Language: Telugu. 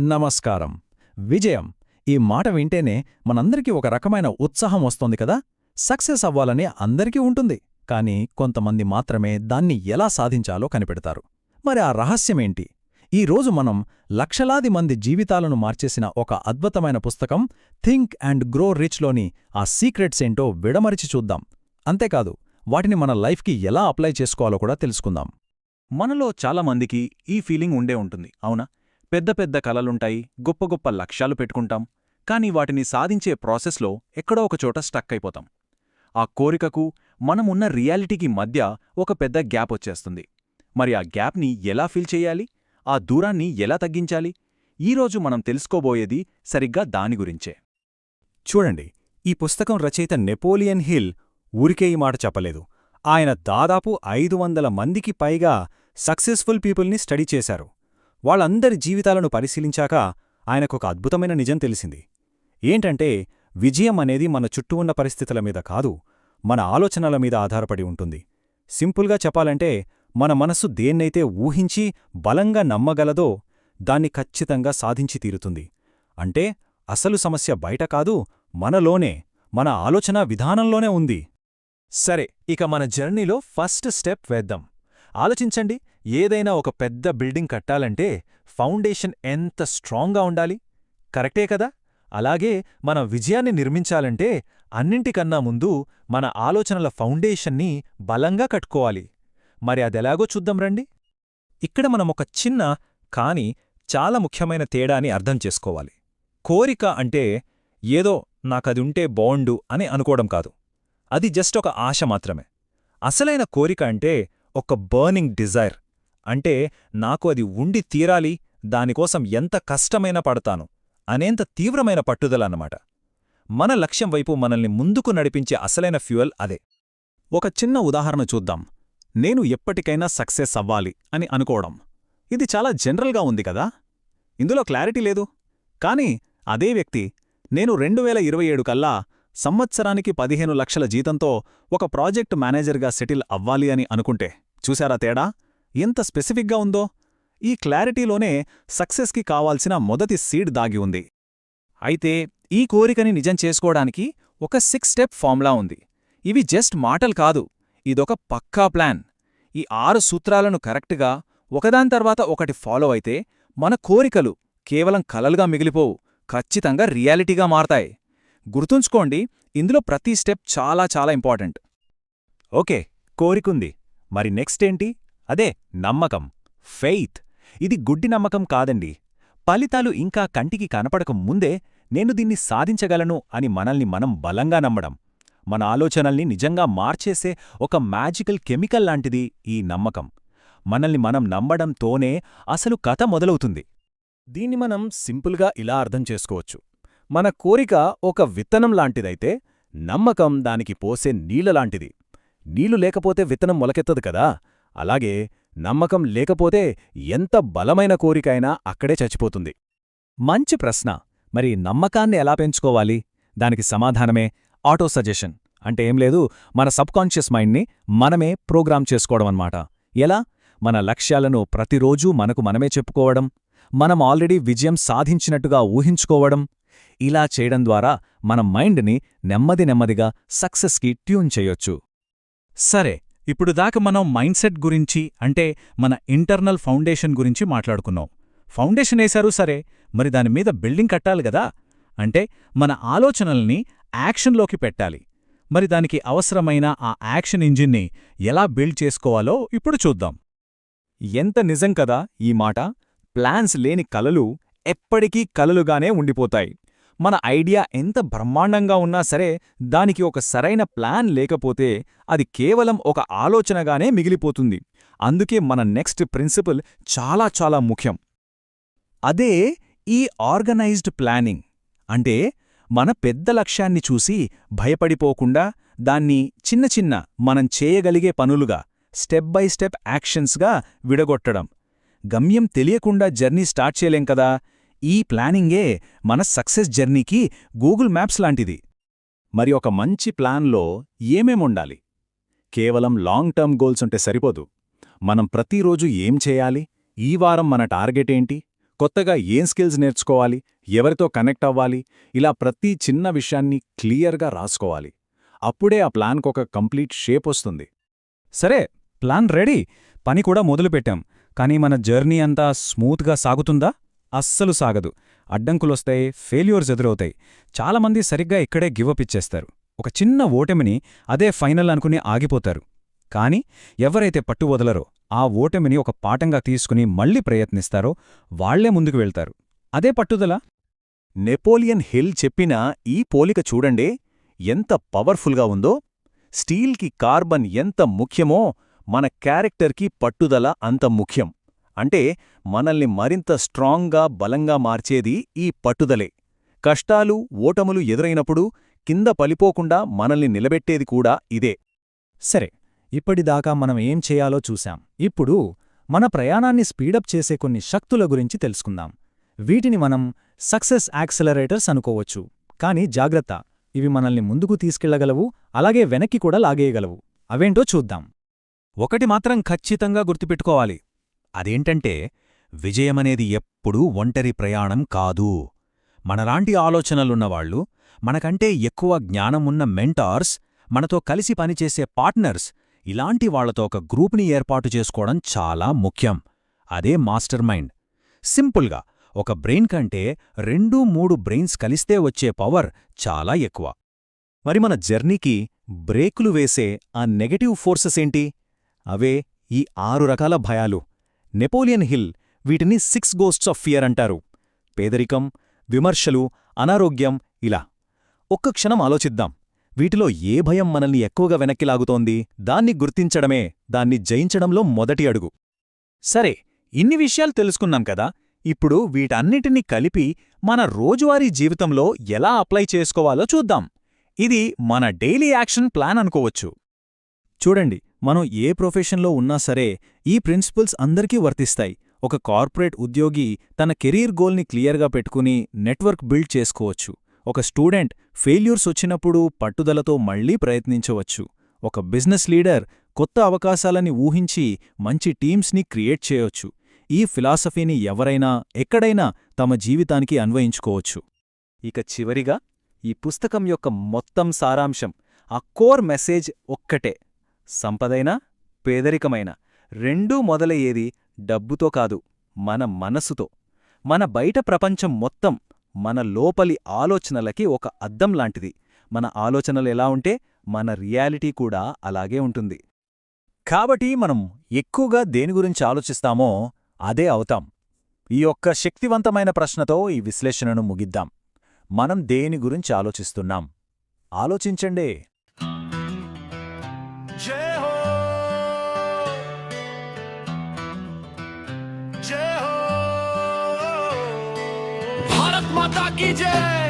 నమస్కారం. విజయం. ఈ మాట వింటేనే మనందరికీ ఒక రకమైన ఉత్సాహం వస్తోంది కదా? సక్సెస్ అవ్వాలని అందరికీ ఉంటుంది. కానీ కొంతమంది మాత్రమే దాన్ని ఎలా సాధించాలో కనిపెడతారు. మరి ఆ రహస్యమేంటి ఈరోజు మనం లక్షలాది మంది జీవితాలను మార్చేసిన ఒక అద్భుతమైన పుస్తకం థింక్ అండ్ గ్రో రిచ్లోని ఆ సీక్రెట్స్ ఏంటో విడమరిచి చూద్దాం. అంతేకాదు వాటిని మన లైఫ్కి ఎలా అప్లై చేసుకోవాలో కూడా తెలుసుకుందాం. మనలో చాలామందికి ఈ ఫీలింగ్ ఉండే ఉంటుంది అవునా? పెద్ద పెద్ద కలలుంటాయి గొప్ప గొప్ప లక్ష్యాలు పెట్టుకుంటాం కానీ వాటిని సాధించే ప్రాసెస్లో ఎక్కడో ఒకచోట స్టక్ అయిపోతాం. ఆ కోరికకు మనమున్న రియాలిటీకి మధ్య ఒక పెద్ద గ్యాప్ వచ్చేస్తుంది. మరి ఆ గ్యాప్ని ఎలా ఫీల్ చేయాలి? ఆ దూరాన్ని ఎలా తగ్గించాలి? ఈరోజు మనం తెలుసుకోబోయేది సరిగ్గా దాని గురించే. చూడండి ఈ పుస్తకం రచయిత నెపోలియన్ హిల్ ఊరికే ఈ మాట చెప్పలేదు. ఆయన దాదాపు ఐదు వందల మందికి పైగా సక్సెస్ఫుల్ పీపుల్ని స్టడీ చేశారు. వాళ్ళందరి జీవితాలను పరిశీలించాక ఆయనకొక అద్భుతమైన నిజం తెలిసింది. ఏంటంటే విజయం అనేది మన చుట్టూ ఉన్న పరిస్థితుల మీద కాదు మన ఆలోచనల మీద ఆధారపడి ఉంటుంది. సింపుల్గా చెప్పాలంటే మన మనస్సు దేన్నైతే ఊహించి బలంగా నమ్మగలదో దాన్ని ఖచ్చితంగా సాధించి తీరుతుంది. అంటే అసలు సమస్య బయట కాదు మనలోనే మన ఆలోచనా విధానంలోనే ఉంది. సరే ఇక మన జర్నీలో ఫస్ట్ స్టెప్ వేద్దాం. ఆలోచించండి ఏదైనా ఒక పెద్ద బిల్డింగ్ కట్టాలంటే ఫౌండేషన్ ఎంత స్ట్రాంగ్గా ఉండాలి? కరెక్టే కదా? అలాగే మన విజయాన్ని నిర్మించాలంటే అన్నింటికన్నా ముందు మన ఆలోచనల ఫౌండేషన్ని బలంగా కట్టుకోవాలి. మరి అదెలాగో చూద్దాం రండి. ఇక్కడ మనమొక చిన్న కాని చాలా ముఖ్యమైన తేడాని అర్థం చేసుకోవాలి. కోరిక అంటే ఏదో నాకదింటే బావుండు అని అనుకోవడం కాదు. అది జస్ట్ ఒక ఆశ మాత్రమే. అసలైన కోరిక అంటే ఒక బర్నింగ్ డిజైర్. అంటే నాకు అది ఉండి తీరాలి దానికోసం ఎంత కష్టమైనా పడతాను అనేంత తీవ్రమైన పట్టుదల అన్నమాట మన లక్ష్యం వైపు మనల్ని ముందుకు నడిపించే అసలైన ఫ్యూయల్ అదే. ఒక చిన్న ఉదాహరణ చూద్దాం. నేను ఎప్పటికైనా సక్సెస్ అవ్వాలి అని అనుకోవడం. ఇది చాలా జనరల్గా ఉంది కదా? ఇందులో క్లారిటీ లేదు. కానీ అదే వ్యక్తి నేను రెండు వేల ఇరవై ఏడు కల్లా సంవత్సరానికి పదిహేను లక్షల జీతంతో ఒక ప్రాజెక్టు మేనేజర్గా సెటిల్ అవ్వాలి అని అనుకుంటే చూశారా తేడా? ఎంత స్పెసిఫిక్గా ఉందో. ఈ క్లారిటీలోనే సక్సెస్కి కావాల్సిన మొదటి సీడ్ దాగి ఉంది. అయితే ఈ కోరికని నిజం చేసుకోవడానికి ఒక సిక్స్ స్టెప్ ఫార్ములా ఉంది. ఇవి జస్ట్ మాటలు కాదు ఇదొక పక్కా ప్లాన్. ఈ ఆరు సూత్రాలను కరెక్ట్గా ఒకదాని తర్వాత ఒకటి ఫాలో అయితే మన కోరికలు కేవలం కలలుగా మిగిలిపోవు ఖచ్చితంగా రియాలిటీగా మారతాయి. గుర్తుంచుకోండి ఇందులో ప్రతి స్టెప్ చాలా చాలా ఇంపార్టెంట్. ఓకే కోరికుంది. మరి నెక్స్ట్ ఏంటి? అదే నమ్మకం ఫెయిత్ ఇది గుడ్డి నమ్మకం కాదండి. ఫలితాలు ఇంకా కంటికి కనపడక ముందే నేను దీన్ని సాధించగలను అని మనల్ని మనం బలంగా నమ్మడం. మన ఆలోచనల్ని నిజంగా మార్చేసే ఒక మ్యాజికల్ కెమికల్ లాంటిది ఈ నమ్మకం. మనల్ని మనం నమ్మడంతోనే అసలు కథ మొదలవుతుంది. దీన్ని మనం సింపుల్గా ఇలా అర్థం చేసుకోవచ్చు. మన కోరిక ఒక విత్తనం లాంటిదైతే నమ్మకం దానికి పోసే నీళ్ళలాంటిది నీళ్ళు లేకపోతే విత్తనం మొలకెత్తదు కదా. అలాగే నమ్మకం లేకపోతే ఎంత బలమైన కోరికైనా అక్కడే చచ్చిపోతుంది. మంచి ప్రశ్న. మరి నమ్మకాన్ని ఎలా పెంచుకోవాలి? దానికి సమాధానమే ఆటో సజెషన్. అంటే ఏం లేదు మన సబ్కాన్షియస్ మైండ్ని మనమే ప్రోగ్రామ్ చేసుకోవడం అన్నమాట. ఎలా? మన లక్ష్యాలను ప్రతిరోజూ మనకు మనమే చెప్పుకోవడం మనం ఆల్రెడీ విజయం సాధించినట్టుగా ఊహించుకోవడం ఇలా చేయడం ద్వారా మన మైండ్ని నెమ్మది నెమ్మదిగా సక్సెస్కి ట్యూన్ చేయొచ్చు. సరే ఇప్పుడు దాకా మనం మైండ్ సెట్ గురించి అంటే మన ఇంటర్నల్ ఫౌండేషన్ గురించి మాట్లాడుకున్నాం. ఫౌండేషన్ వేశారు సరే మరి దాని మీద బిల్డింగ్ కట్టాలి కదా అంటే మన ఆలోచనల్ని యాక్షన్లోకి పెట్టాలి. మరి దానికి అవసరమైన ఆ యాక్షన్ ఇంజిన్ని ఎలా బిల్డ్ చేసుకోవాలో ఇప్పుడు చూద్దాం. ఎంత నిజం కదా ఈ మాట? ప్లాన్స్ లేని కలలు ఎప్పటికీ కలలుగానే ఉండిపోతాయి. మన ఐడియా ఎంత బ్రహ్మాండంగా ఉన్నా సరే దానికి ఒక సరైన ప్లాన్ లేకపోతే అది కేవలం ఒక ఆలోచనగానే మిగిలిపోతుంది. అందుకే మన నెక్స్ట్ ప్రిన్సిపల్ చాలా చాలా ముఖ్యం. అదే ఈ ఆర్గనైజ్డ్ ప్లానింగ్. అంటే మన పెద్ద లక్ష్యాన్ని చూసి భయపడిపోకుండా దాన్ని చిన్న చిన్న మనం చేయగలిగే పనులుగా స్టెప్ బై స్టెప్ యాక్షన్స్గా విడగొట్టడం. గమ్యం తెలియకుండా జర్నీ స్టార్ట్ చేయలేం కదా? ఈ ప్లానింగే మన సక్సెస్ జర్నీకి గూగుల్ మ్యాప్స్ లాంటిది. మరి ఒక మంచి ప్లాన్లో ఏమేముండాలి కేవలం లాంగ్ టర్మ్ గోల్స్ ఉంటే సరిపోదు. మనం ప్రతిరోజు ఏం చేయాలి? ఈ వారం మన టార్గెట్ ఏంటి? కొత్తగా ఏం స్కిల్స్ నేర్చుకోవాలి? ఎవరితో కనెక్ట్ అవ్వాలి? ఇలా ప్రతి చిన్న విషయాన్ని క్లియర్గా రాసుకోవాలి. అప్పుడే ఆ ప్లాన్కొక కంప్లీట్ షేప్ వస్తుంది. సరే ప్లాన్ రెడీ. పని కూడా మొదలుపెట్టాం. కానీ మన జర్నీ అంతా స్మూత్గా సాగుతుందా? అస్సలు సాగదు. అడ్డంకులొస్తాయి ఫెయిల్యూర్స్ ఎదురవుతాయి. చాలామంది సరిగ్గా ఇక్కడే గివప్ ఇచ్చేస్తారు. ఒక చిన్న ఓటమిని అదే ఫైనల్ అనుకుని ఆగిపోతారు. కానీ ఎవరైతే పట్టు వదలరో ఆ ఓటమిని ఒక పాఠంగా తీసుకుని మళ్ళీ ప్రయత్నిస్తారో వాళ్ళే ముందుకు వెళ్తారు. అదే పట్టుదల? నెపోలియన్ హిల్ చెప్పిన ఈ పోలిక చూడండే. ఎంత పవర్ఫుల్గా ఉందో. స్టీల్కి కార్బన్ ఎంత ముఖ్యమో మన క్యారెక్టర్కి పట్టుదల అంత ముఖ్యం. అంటే మనల్ని మరింత స్ట్రాంగ్గా బలంగా మార్చేది ఈ పట్టుదలే. కష్టాలు ఓటములు ఎదురైనప్పుడు కింద పలిపోకుండా మనల్ని నిలబెట్టేది కూడా ఇదే. సరే ఇప్పటిదాకా మనం ఏం చేయాలో చూశాం. ఇప్పుడు మన ప్రయాణాన్ని స్పీడప్ చేసే కొన్ని శక్తుల గురించి తెలుసుకుందాం. వీటిని మనం సక్సెస్ యాక్సలరేటర్స్ అనుకోవచ్చు. కానీ జాగ్రత్త ఇవి మనల్ని ముందుకు తీసుకెళ్ళగలవు అలాగే వెనక్కి కూడా లాగేయగలవు. అవేంటో చూద్దాం. ఒకటి మాత్రం ఖచ్చితంగా గుర్తుపెట్టుకోవాలి. అదేంటంటే విజయమనేది ఎప్పుడూ ఒంటరి ప్రయాణం కాదు. మనలాంటి ఆలోచనలున్నవాళ్ళు మనకంటే ఎక్కువ జ్ఞానమున్న మెంటార్స్ మనతో కలిసి పనిచేసే పార్ట్నర్స్ ఇలాంటి వాళ్ళతో ఒక గ్రూప్ని ఏర్పాటు చేసుకోవడం చాలా ముఖ్యం. అదే మాస్టర్ మైండ్. సింపుల్గా ఒక బ్రెయిన్ కంటే రెండు మూడు బ్రెయిన్స్ కలిస్తే వచ్చే పవర్ చాలా ఎక్కువ. మరి మన జర్నీకి బ్రేకులు వేసే ఆ నెగటివ్ ఫోర్సెస్ ఏంటి? అవే ఈ ఆరు రకాల భయాలు. నెపోలియన్ హిల్ వీటిని సిక్స్ గోస్ట్స్ ఆఫ్ ఫియర్ అంటారు. పేదరికం విమర్శలు అనారోగ్యం ఇలా. ఒక్క క్షణం ఆలోచిద్దాం. వీటిలో ఏ భయం మనల్ని ఎక్కువగా వెనక్కి లాగుతోంది? దాన్ని గుర్తించడమే దాన్ని జయించడంలో మొదటి అడుగు. సరే ఇన్ని విషయాలు తెలుసుకున్నాం కదా ఇప్పుడు వీటన్నిటినీ కలిపి మన రోజువారీ జీవితంలో ఎలా అప్లై చేసుకోవాలో చూద్దాం. ఇది మన డైలీ యాక్షన్ ప్లాన్ అనుకోవచ్చు. చూడండి మనం ఏ ప్రొఫెషన్లో ఉన్నా సరే ఈ ప్రిన్సిపల్స్ అందరికీ వర్తిస్తాయి. ఒక కార్పొరేట్ ఉద్యోగి తన కెరీర్ గోల్ని క్లియర్గా పెట్టుకుని నెట్వర్క్ బిల్డ్ చేసుకోవచ్చు. ఒక స్టూడెంట్ ఫెయిల్యూర్స్ వచ్చినప్పుడు పట్టుదలతో మళ్ళీ ప్రయత్నించవచ్చు. ఒక బిజినెస్ లీడర్ కొత్త అవకాశాలని ఊహించి మంచి టీమ్స్ని క్రియేట్ చేయొచ్చు. ఈ ఫిలాసఫీని ఎవరైనా ఎక్కడైనా తమ జీవితానికి అన్వయించుకోవచ్చు. ఇక చివరిగా ఈ పుస్తకం యొక్క మొత్తం సారాంశం ఆ కోర్ మెసేజ్ ఒక్కటే. సంపదైనా పేదరికమైన రెండూ మొదలయ్యేది డబ్బుతో కాదు మన మనసుతో. మన బయట ప్రపంచం మొత్తం మన లోపలి ఆలోచనలకి ఒక అద్దం లాంటిది. మన ఆలోచనలు ఎలా ఉంటే మన రియాలిటీ కూడా అలాగే ఉంటుంది. కాబట్టి మనం ఎక్కువగా దేని గురించి ఆలోచిస్తామో అదే అవుతాం. ఈ యొక్క శక్తివంతమైన ప్రశ్నతో ఈ విశ్లేషణను ముగిద్దాం. మనం దేని గురించి ఆలోచిస్తున్నాం? ఆలోచించండే. DJ.